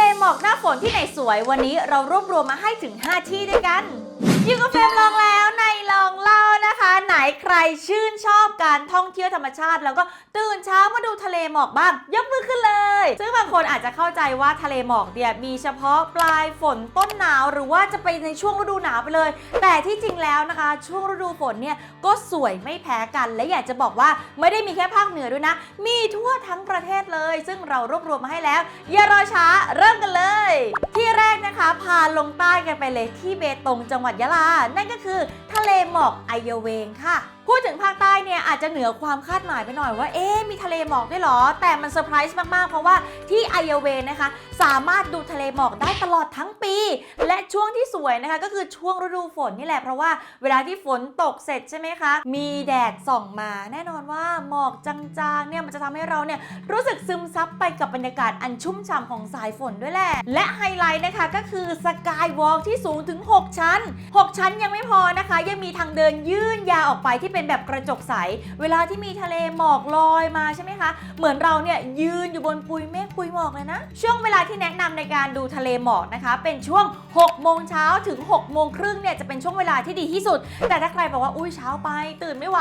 เลหมอกหน้าฝนที่ไหนสวยวันนี้เรารวบรวมมาให้ถึง 5 ที่ด้วยกันอยู่กับเฟรมลองแล้ว ลองเล่านะคะ ไหนใครชื่นชอบการท่องเที่ยวธรรมชาติ แล้วก็ตื่นเช้ามาดูทะเลหมอกบ้าง ยกมือขึ้นเลย ซึ่งบางคนอาจจะเข้าใจว่าทะเลหมอกเนี่ยมีเฉพาะปลายฝนต้นหนาว หรือว่าจะไปในช่วงฤดูหนาวไปเลย แต่ที่จริงแล้วนะคะ ช่วงฤดูฝนเนี่ยก็สวยไม่แพ้กัน และอยากจะบอกว่าไม่ได้มีแค่ภาคเหนือด้วยนะ มีทั่วทั้งประเทศเลย ซึ่งเรารวบรวมมาให้แล้ว อย่ารอช้าเริ่มกันเลย ที่แรกนะคะพาลงใต้กันไปเลยที่เบตงจังหวัดยะลา นั่นก็คือทะเลหมอกไอเยเวงค่ะ พูดถึงภาคใต้เนี่ยอาจจะเหนือความคาดหมายไปหน่อยว่า เอ๊ะมีทะเลหมอกด้วยเหรอ แต่มันเซอร์ไพรส์มาก ๆ เพราะว่าที่ไอเยเวงนะคะ สามารถดูทะเลหมอกได้ตลอดทั้งปี และช่วงที่สวยนะคะ ก็คือช่วงฤดูฝนนี่แหละเพราะว่าเวลาที่ฝนตกเสร็จใช่ไหมคะ มีแดดส่องมา แน่นอนว่าหมอกจางๆเนี่ยมันจะทำให้เราเนี่ยรู้สึกซึมซับไปกับบรรยากาศอันชุ่มฉ่ำของสายฝนด้วยแหละและไฮไลท์นะคะก็คือสกายวอล์กที่สูงถึง 6 ชั้น 6 ชั้นยังไม่ พอนะคะ ยังมีทางเดินยื่นยาวออกไปที่เป็นแบบกระจกใส เวลาที่มีทะเลหมอกลอยมาใช่ไหมคะ เหมือนเราเนี่ยยืนอยู่บนปุยเมฆปุยหมอกเลยนะ ช่วงเวลาที่แนะนำในการดูทะเลหมอกนะคะ เป็นช่วง 6 โมงเช้าถึง 6 โมงครึ่งเนี่ยจะเป็นช่วงเวลาที่ดีที่สุด แต่ถ้าใครบอกว่าอุ้ยเช้าไป ตื่นไม่ไหว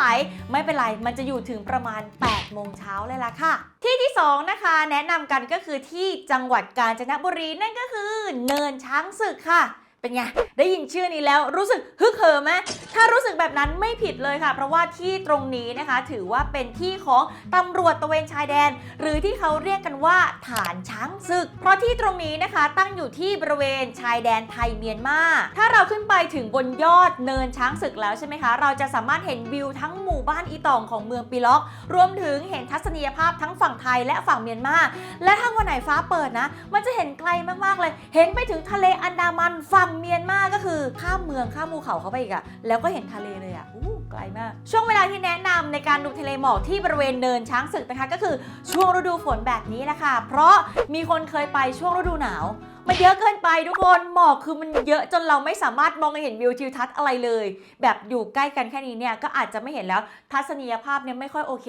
ไม่เป็นไร มันจะอยู่ถึงประมาณ 8 โมงเช้าเลยล่ะค่ะ ที่ที่ 2 นะคะ แนะนำกันก็คือที่จังหวัดกาญจนบุรีนั่นก็คือ เนินช้างศึกค่ะ เป็นไง ได้ยินชื่อนี้แล้วรู้สึกฮึกเหิมไหมถ้ารู้สึกแบบนั้นไม่ผิดเลยค่ะ เพราะว่าที่ตรงนี้นะคะ ถือว่าเป็นที่ของตำรวจตะเวนชายแดน หรือที่เขาเรียกกันว่าฐานช้างศึก เพราะที่ตรงนี้นะคะตั้งอยู่ที่บริเวณชายแดนไทยเมียนมา ถ้าเราขึ้นไปถึงบนยอดเนินช้างศึกแล้วใช่ไหมคะ เราจะสามารถเห็นวิวทั้งหมู่บ้านอีตองของเมืองปีล็อก รวมถึงเห็นทัศนียภาพทั้งฝั่งไทยและฝั่งเมียนมา และถ้าวันไหนฟ้าเปิดนะ มันจะเห็นไกลมากๆเลย เห็นไปถึงทะเลอันดามันฝั่งเมียนมาก็คือข้ามเมืองข้ามภูเขาเข้าไปอีกอะแล้วก็เห็นทะเลเลยอะอู้ไกลมาก ช่วงเวลาที่แนะนำในการดูทะเลหมอกที่บริเวณเนินช้างศึกนะคะก็คือช่วงฤดูฝนแบบนี้แหละค่ะเพราะมีคนเคยไปช่วงฤดูหนาว มันเยอะเกินไปทุกคนหมอกคือมันเยอะจนเราไม่สามารถมองเห็นวิวทิวทัศน์อะไรเลย แบบอยู่ใกล้กันแค่นี้เนี่ยก็อาจจะไม่เห็นแล้วทัศนียภาพเนี่ยไม่ค่อยโอเค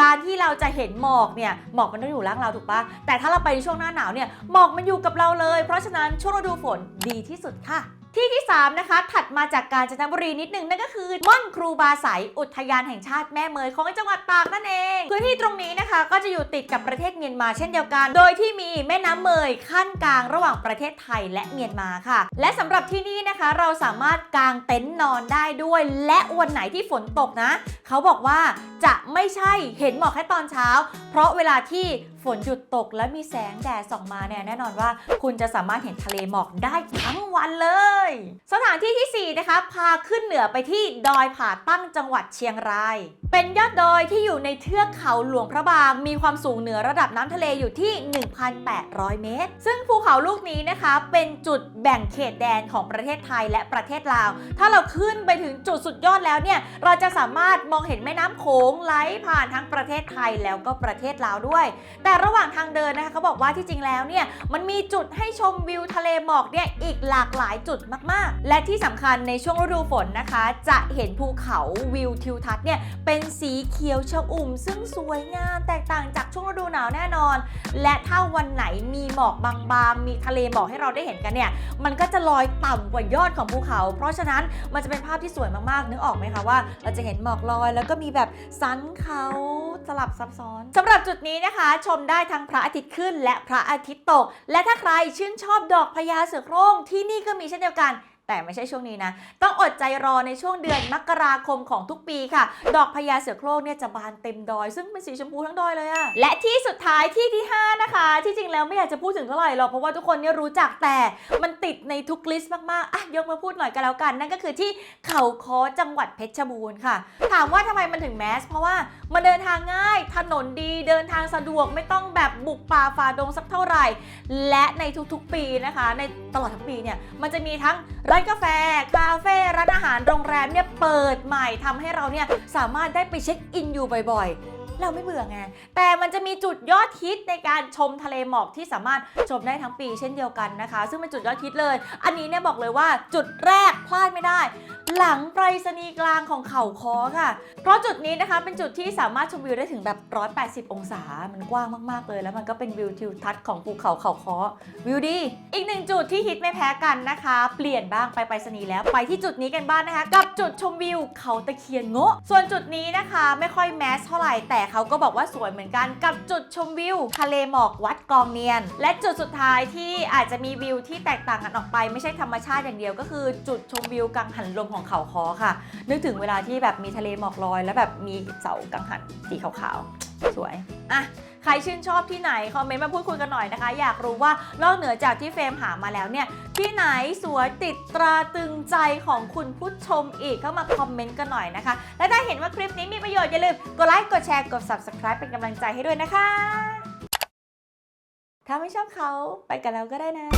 การที่เราจะเห็นหมอกเนี่ยหมอกมันต้องอยู่ล่างเราถูกปะแต่ถ้าเราไปในช่วงหน้าหนาวเนี่ยหมอกมันอยู่กับเราเลย เพราะฉะนั้นช่วงฤดูฝนดีที่สุดค่ะที่ที่ 3 นะคะ ถัดมาจากกาญจนบุรีนิดนึงนั่นก็คือม่อนครูบาไสยอุทยานแห่งชาติแม่เมยของจังหวัดตากนั่นเองพื้นที่ตรงนี้นะคะ ก็จะอยู่ติดกับประเทศเมียนมาเช่นเดียวกัน โดยที่มีแม่น้ำเมยขั้นกลางระหว่างประเทศไทยและเมียนมาค่ะ และสำหรับที่นี่นะคะ เราสามารถกางเต็นท์นอนได้ด้วย และวันไหนที่ฝนตกนะ เขาบอกว่าจะไม่ใช่เห็นหมอกแค่ตอนเช้า เพราะเวลาที่ฝนหยุดตกและมีแสงแดดส่องมาเนี่ยแน่นอนว่าคุณจะสามารถเห็นทะเลหมอกได้ทั้งวันเลย สถานที่ที่ 4 นะคะ พาขึ้นเหนือไปที่ดอยผาตั้งจังหวัดเชียงราย เป็นยอดดอยที่อยู่ในเทือกเขาหลวงพระบาง มีความสูงเหนือระดับน้ำทะเลอยู่ที่ 1,800 เมตร ซึ่งภูเขาลูกนี้นะคะ เป็นจุดแบ่งเขตแดนของประเทศไทยและประเทศลาว ถ้าเราขึ้นไปถึงจุดสุดยอดแล้วเนี่ยเราจะสามารถมองเห็นแม่น้ำโขงไหลผ่านทั้งประเทศไทยแล้วก็ประเทศลาวด้วยแแต่ระหว่างทางเดินนะคะเขาบอกว่าที่จริงแล้วเนี่ยมันมีจุดให้ชมวิวทะเลหมอกเนี่ยอีกหลากหลายจุดมากๆ และที่สำคัญในช่วงฤดูฝนนะคะ จะเห็นภูเขาวิวทิวทัศน์เนี่ยเป็นสีเขียวชอุ่ม ซึ่งสวยงามแตกต่างจากช่วงฤดูหนาวแน่นอน และถ้าวันไหนมีหมอกบางๆ มีทะเลหมอกให้เราได้เห็นกันเนี่ยมันก็จะลอยต่ำกว่ายอดของภูเขา เพราะฉะนั้นมันจะเป็นภาพที่สวยมากๆนึกออกไหมคะว่า เราจะเห็นหมอกลอย แล้วก็มีแบบสันเขาสลับซับซ้อนสำหรับจุดนี้นะคะชมได้ทั้งพระอาทิตย์ขึ้น และพระอาทิตย์ตก และถ้าใครชื่นชอบดอกพญาเสือโคร่งที่นี่ก็มีเช่นเดียวกัน แต่ไม่ใช่ช่วงนี้นะ ต้องอดใจรอในช่วงเดือนมกราคมของทุกปีค่ะ ดอกพญาเสือโคร่งเนี่ยจะบานเต็มดอย ซึ่งเป็นสีชมพูทั้งดอยเลยอะและที่สุดท้ายที่ที่ 5 นะคะ ที่จริงแล้วไม่อยากจะพูดถึงเท่าไหร่หรอกเพราะว่าทุกคนเนี่ยรู้จักแต่มันติดในทุกลิสต์มากๆอะยกมาพูดหน่อยกันแล้วกัน นั่นก็คือที่เขาค้อจังหวัดเพชรบูรณ์ค่ะ ถามว่าทำไมมันถึงแมส เพราะว่ามันเดินทางง่าย ถนนดีเดินทางสะดวกไม่ต้องแบบบุกป่าฝ่าดงสักเท่าไหร่ และในทุกๆปีนะคะ ในตลอดทั้งปีเนี่ยมันจะมีทั้ง ร้านกาแฟ คาเฟ่ร้านอาหารโรงแรมเนี่ยเปิดใหม่ทำให้เราเนี่ยสามารถได้ไปเช็คอินอยู่บ่อยๆ เราไม่เบื่อไง แต่มันจะมีจุดยอดฮิตในการชมทะเลหมอกที่สามารถชมได้ทั้งปีเช่นเดียวกันนะคะ ซึ่งเป็นจุดยอดฮิตเลย อันนี้เนี่ยบอกเลยว่าจุดแรกพลาดไม่ได้ หลังไปรษณีย์กลางของเขาคอค่ะ เพราะจุดนี้นะคะเป็นจุดที่สามารถชมวิวได้ถึงแบบ 180 องศา มันกว้างมากๆเลย แล้วมันก็เป็นวิวทิวทัศน์ของภูเขาเขาคอวิวดี อีกหนึ่งจุดที่ฮิตไม่แพ้กันนะคะ เปลี่ยนบ้างไปไปรษณีย์แล้วไปที่จุดนี้กันบ้างนะคะ กับจุดชมวิวเขาตะเคียนโงะส่วนจุดนี้นะคะ ไม่ค่อยแมสเท่าไหร่แต่เขาก็บอกว่าสวยเหมือนกันกับจุดชมวิวทะเลหมอกวัดกองเนียน และจุดสุดท้ายที่อาจจะมีวิวที่แตกต่างกันออกไป ไม่ใช่ธรรมชาติอย่างเดียวก็คือจุดชมวิวกังหันลมของเขาคอค่ะ นึกถึงเวลาที่แบบมีทะเลหมอกลอย แล้วแบบมีเสากังหันสีขาวๆ สวย อะ ใครชื่นชอบที่ไหน คอมเมนต์มาพูดคุยกันหน่อยนะคะ อยากรู้ว่านอกเหนือจากที่เฟรมหามาแล้วเนี่ย ที่ไหนสวยติดตราตึงใจของคุณผู้ชมอีกเข้ามาคอมเมนต์กันหน่อยนะคะ และถ้าเห็นว่าคลิปนี้มีประโยชน์อย่าลืมกดไลค์กดแชร์กด subscribe เป็นกำลังใจให้ด้วยนะคะ ถ้าไม่ชอบเขาไปกันแล้วก็ได้นะ